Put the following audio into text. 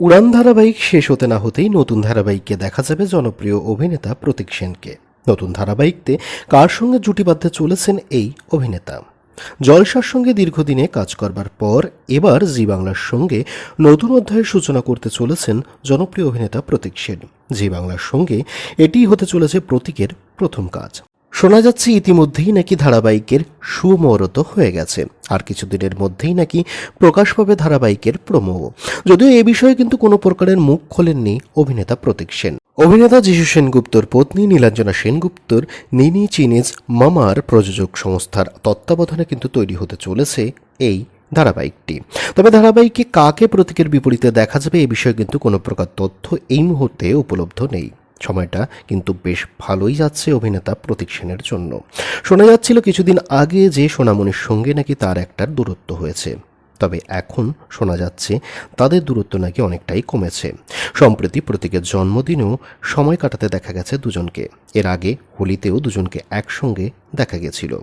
উড়ান ধারাবাহিক শেষ হতে না হতেই নতুন ধারাবাহিকে দেখা যাবে জনপ্রিয় অভিনেতা প্রতীক সেনকে। নতুন ধারাবাহিকতে কার সঙ্গে জুটি বাঁধতে চলেছেন এই অভিনেতা? জলসার সঙ্গে দীর্ঘদিনে কাজ করবার পর এবার জি বাংলার সঙ্গে নতুন অধ্যায়ের সূচনা করতে চলেছেন জনপ্রিয় অভিনেতা প্রতীক সেন। জি বাংলার সঙ্গে এটিই হতে চলেছে প্রতীকের প্রথম কাজ। শোনা যাচ্ছে ইতিমধ্যেই নাকি ধারাবাহিকের সুমরত হয়ে গেছে। আর কিছুদিনের মধ্যেই নাকি প্রকাশ পাবে ধারাবাহিকের প্রোমো। যদিও এ বিষয়ে কিন্তু কোনো প্রকারের মুখ খোলেননি অভিনেতা প্রতীক সেন। অভিনেতা যিশু সেনগুপ্তর পত্নী নীলাঞ্জনা সেনগুপ্তর, নিনি চিনিজ মামার প্রযোজক সংস্থার তত্ত্বাবধানে কিন্তু তৈরি হতে চলেছে এই ধারাবাহিকটি। তবে ধারাবাহিকে কাকে প্রতীকের বিপরীতে দেখা যাবে এ বিষয়ে কিন্তু কোনো প্রকার তথ্য এই মুহূর্তে উপলব্ধ নেই। সময়টা কিন্তু বেশ ভালোই যাচ্ছে অভিনেতা প্রতীক সেনের জন্য। শোনা যাচ্ছিল কিছুদিন আগে যে সোনামণির সঙ্গে নাকি তার একটা দূরত্ব হয়েছে। তবে এখন শোনা যাচ্ছে তাদের দূরত্ব নাকি অনেকটাই কমেছে। সম্প্রতি প্রতীকের জন্মদিনেও সময় কাটাতে দেখা গেছে দুজনকে। এর আগে হোলিতেও দুজনকে একসঙ্গে দেখা গেছিল।